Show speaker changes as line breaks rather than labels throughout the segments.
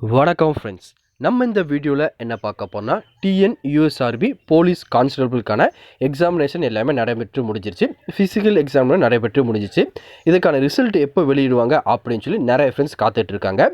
வணக்கம் ஃப்ரெண்ட்ஸ் நம்ம இந்த வீடியோவில் என்ன பார்க்க போனால் டிஎன் யூஎஸ்ஆர்பி போலீஸ் கான்ஸ்டபிளுக்கான எக்ஸாமினேஷன் எல்லாமே நடைபெற்று முடிஞ்சிருச்சு. ஃபிசிக்கல் எக்ஸாமில் நடைபெற்று முடிஞ்சிச்சு இதுக்கான ரிசல்ட் எப்போ வெளியிடுவாங்க அப்படின்னு சொல்லி நிறைய ஃப்ரெண்ட்ஸ் காத்துட்ருக்காங்க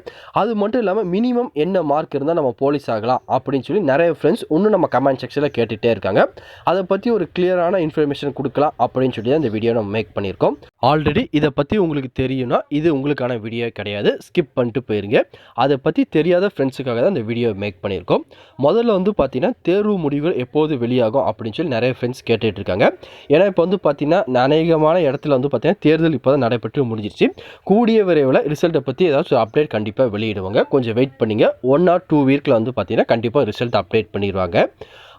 அது மட்டும் இல்லாமல் மினிமம் என்ன மார்க் இருந்தால் நம்ம போலீஸ் ஆகலாம் அப்படின்னு சொல்லி நிறைய ஃப்ரெண்ட்ஸ் இன்னும் நம்ம கமெண்ட் செக்ஷனில் கேட்டுகிட்டே இருக்காங்க. அதை பற்றி ஒரு கிளியரான இன்ஃபர்மேஷன் கொடுக்கலாம் அப்படின்னு சொல்லி தான் இந்த வீடியோ நம்ம மேக் பண்ணியிருக்கோம். ஆல்ரெடி இதை பற்றி உங்களுக்கு தெரியும்னா இது உங்களுக்கான வீடியோ கிடையாது. ஸ்கிப் பண்ணிட்டு போயிருங்க. அதை பற்றி தெரியாத ஃப்ரெண்ட்ஸுக்காக தான் இந்த வீடியோ மேக் பண்ணியிருக்கோம். முதல்ல வந்து பார்த்தீங்கன்னா தேர்வு முடிவுகள் எப்போது வெளியாகும் அப்படின்னு சொல்லி நிறைய ஃப்ரெண்ட்ஸ் கேட்டுட்டு இருக்காங்க. ஏன்னா இப்போ வந்து பார்த்தீங்கன்னா அநேகமான இடத்துல வந்து பார்த்தீங்கன்னா தேர்தல் இப்போ தான் நடைபெற்று முடிஞ்சிருச்சு. கூடிய விரைவில் ரிசல்ட்டை பற்றி ஏதாச்சும் அப்டேட் கண்டிப்பாக வெளியிடுவாங்க. கொஞ்சம் வெயிட் பண்ணிங்க. ஒன் ஆர் டூ வீக்கில் வந்து பார்த்தீங்கன்னா கண்டிப்பாக ரிசல்ட் அப்டேட் பண்ணிடுவாங்க.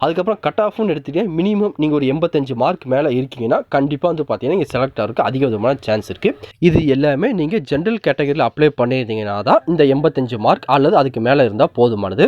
அதுக்கப்புறம் கட் ஆஃப்னு எடுத்துட்டீங்கன்னா மினிமம் நீங்கள் ஒரு எண்பத்தஞ்சு மார்க் மேலே இருக்கீங்கன்னா கண்டிப்பாக வந்து பார்த்தீங்கன்னா இங்கே செலக்ட் ஆகிறதுக்கு அதிக விதமான சான்ஸ் இருக்குது இது எல்லாமே நீங்கள் ஜென்ரல் கேட்டகரியில் அப்ளை பண்ணியிருந்தீங்கன்னா தான் இந்த எண்பத்தஞ்சு மார்க் அல்லது அதுக்கு மேலே இருந்தால் போதுமானது.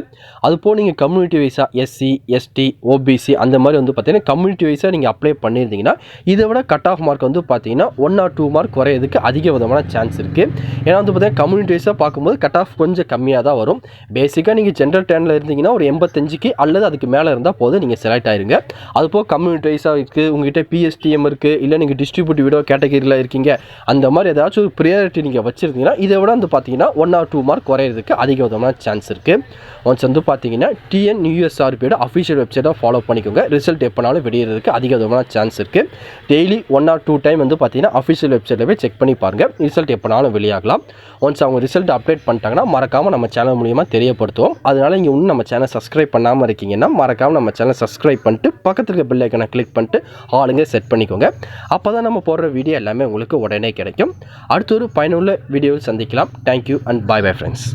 அதுபோல் நீங்கள் கம்யூனிட்டி வைஸாக எஸ்சி எஸ்டி ஓபிசி அந்த மாதிரி வந்து பார்த்தீங்கன்னா கம்யூனிட்டி வைஸாக நீங்கள் அப்ளை பண்ணியிருந்தீங்கன்னா இதை விட கட் ஆஃப் மார்க் வந்து பார்த்தீங்கன்னா ஒன் ஆர் டூ மார்க் குறையிறதுக்கு அதிக விதமான சான்ஸ் இருக்குது ஏன்னா வந்து பார்த்தீங்கன்னா கம்யூனிட்டி வைஸாக பார்க்கும்போது கட் ஆஃப் கொஞ்சம் கம்மியாக தான் வரும். பேசிக்காக நீங்கள் ஜென்ரல் டேனில் இருந்தீங்கன்னா ஒரு எண்பத்தஞ்சுக்கு அல்லது அதுக்கு மேலே இருந்தால் போதும் நீங்கள் செலக்ட் ஆயிருங்க. அது போக கம்யூனிட்டி வைஸாக இருக்குது உங்ககிட்ட பிஎஸ்டிஎம் இருக்குது இல்லை நீங்கள் டிஸ்ட்ரிபியூட்டிவ் கேட்டகரியில் இருக்கீங்க. அந்த மாதிரி ஏதாச்சும் ஒரு ப்ரியாரிட்டி நீங்கள் வச்சுருந்தீங்கன்னா இதை விட வந்து பார்த்தீங்கன்னா ஒன் ஆர் டூ மார்க் குறையிறதுக்கு அதிக விதமான சான்ஸ் இருக்குது ஒன்ஸ் வந்து பார்த்தீங்கன்னா டிஎன் யூஎஸ்ஆர்பியோட அஃபிஷியல் வெப்சைட்டை ஃபாலோ பண்ணிக்கோங்க. ரிசல்ட் எப்போனாலும் வெளியிறதுக்கு அதிக விதமான சான்ஸ் இருக்குது daily one or two time வந்து பார்த்தீங்கன்னா அஃபிஷியல் வெப்சைட்டில் போய் செக் பண்ணி பாருங்கள் ரிசல்ட் எப்போனாலும் வெளியாகலாம். ஒன்ஸ் அவங்க ரிசல்ட் அப்டேட் பண்ணிட்டாங்கன்னா மறக்காமல் நம்ம சேனல் மூலியமாக தெரியப்படுத்துவோம். அதனால் இங்கே இன்னும் நம்ம சேனல் சப்ஸ்கிரைப் பண்ணாமல் இருக்கீங்கன்னா மறக்காமல் நம்ம சேனல் சப்ஸ்கிரைப் பண்ணிட்டு பக்கத்தில் இருக்க பெல் ஐக்கனை கிளிக் பண்ணிட்டு ஆளுங்க செட் பண்ணிக்கோங்க. அப்போ தான் நம்ம போடுற வீடியோ எல்லாமே எல்லாமே உங்களுக்கு உடனே கிடைக்கும். அடுத்த ஒரு பயனுள்ள வீடியோவில் சந்திக்கலாம். Thank you and bye bye friends